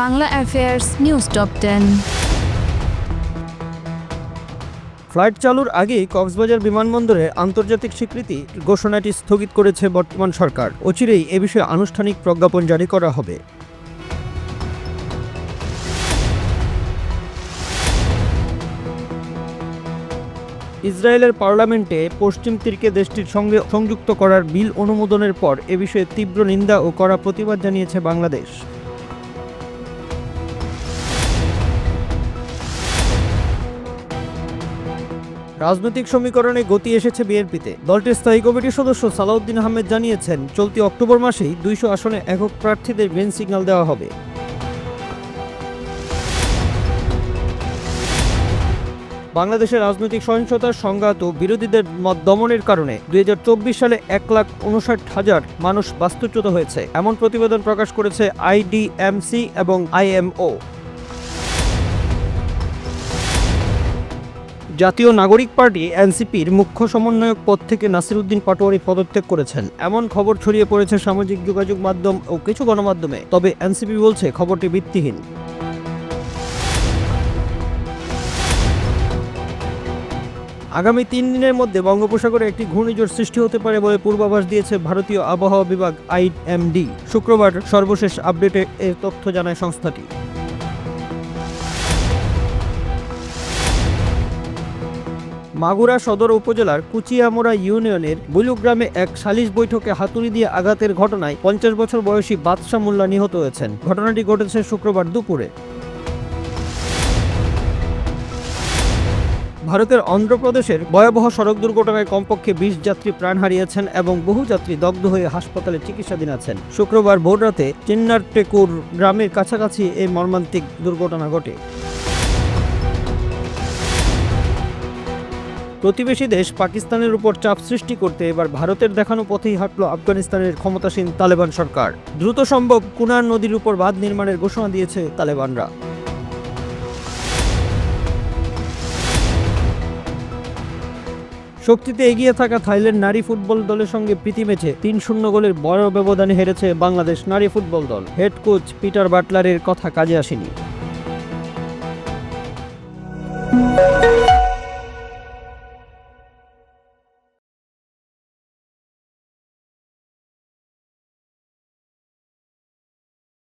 Bangla affairs news top ten. Flight চালুর আগেই কক্সবাজার বিমানবন্দরে আন্তর্জাতিক স্বীকৃতি ঘোষণাটি স্থগিত করেছে বর্তমান সরকার। অচিরেই এ বিষয়ে আনুষ্ঠানিক প্রজ্ঞাপন জারি করা হবে। ইসরায়েলের পার্লামেন্টে পশ্চিম তীরকে দেশটির সঙ্গে সংযুক্ত করার বিল অনুমোদনের পর এ বিষয়ে তীব্র নিন্দা ও কড়া প্রতিবাদ জানিয়েছে বাংলাদেশ। রাজনৈতিক সমীকরণে গতি এসেছে বিএনপিতে। দলটির স্থায়ী কমিটির সদস্য সালাউদ্দিন আহমেদ জানিয়েছেন, চলতি অক্টোবর মাসেই দুইশো আসনে একক প্রার্থীদের গ্রিন সিগন্যাল দেওয়া হবে। বাংলাদেশের রাজনৈতিক সহিংসতার সংঘাত ও বিরোধীদের মত দমনের কারণে দুই হাজার চব্বিশ সালে এক লাখ উনষাট হাজার মানুষ বাস্তুচ্যুত হয়েছে, এমন প্রতিবেদন প্রকাশ করেছে আইডিএমসি এবং আইএমও। জাতীয় নাগরিক পার্টি এনসিপির মুখ্য সমন্বয়ক পদ থেকে নাসিরুদ্দিন পাটোয়ারি পদত্যাগ করেছেন। এমন খবর ছড়িয়ে পড়েছে সামাজিক যোগাযোগ মাধ্যম ও কিছু গণমাধ্যমে। তবে এনসিপি বলছে খবরটি ভিত্তিহীন। আগামী তিন দিনের মধ্যে বঙ্গোপসাগরে একটি ঘূর্ণিঝড় সৃষ্টি হতে পারে বলে পূর্বাভাস দিয়েছে ভারতীয় আবহাওয়া বিভাগ আইএমডি। শুক্রবার সর্বশেষ আপডেটে এ তথ্য জানায় সংস্থাটি। মাগুরা সদর উপজেলার কুচিয়ামোড়া ইউনিয়নের বুলুগ্রামে এক সালিশ বৈঠকে হাতুড়ি দিয়ে আঘাতের ঘটনায় পঞ্চাশ বছর বয়সী বাদশাহ মোল্লা নিহত হয়েছেন। ঘটনাটি ঘটেছে শুক্রবার দুপুরে। ভারতের অন্ধ্রপ্রদেশের ভয়াবহ সড়ক দুর্ঘটনায় কমপক্ষে বিশ যাত্রী প্রাণ হারিয়েছেন এবং বহু যাত্রী দগ্ধ হয়ে হাসপাতালে চিকিৎসাধীন আছেন। শুক্রবার ভোররাতে চেন্নার টেকুর গ্রামের কাছাকাছি এই মর্মান্তিক দুর্ঘটনা ঘটে। প্রতিবেশী দেশ পাকিস্তানের উপর চাপ সৃষ্টি করতে এবার ভারতের দেখানো পথেই হাঁটল আফগানিস্তানের ক্ষমতাসীন তালেবান সরকার। দ্রুত সম্ভব কুনার নদীর উপর বাঁধ নির্মাণের ঘোষণা দিয়েছে তালেবানরা। শক্তিতে এগিয়ে থাকা থাইল্যান্ড নারী ফুটবল দলের সঙ্গে প্রীতি ম্যাচে তিন শূন্য গোলের বড় ব্যবধানে হেরেছে বাংলাদেশ নারী ফুটবল দল। হেড কোচ পিটার বাটলারের কথা কাজে আসেনি।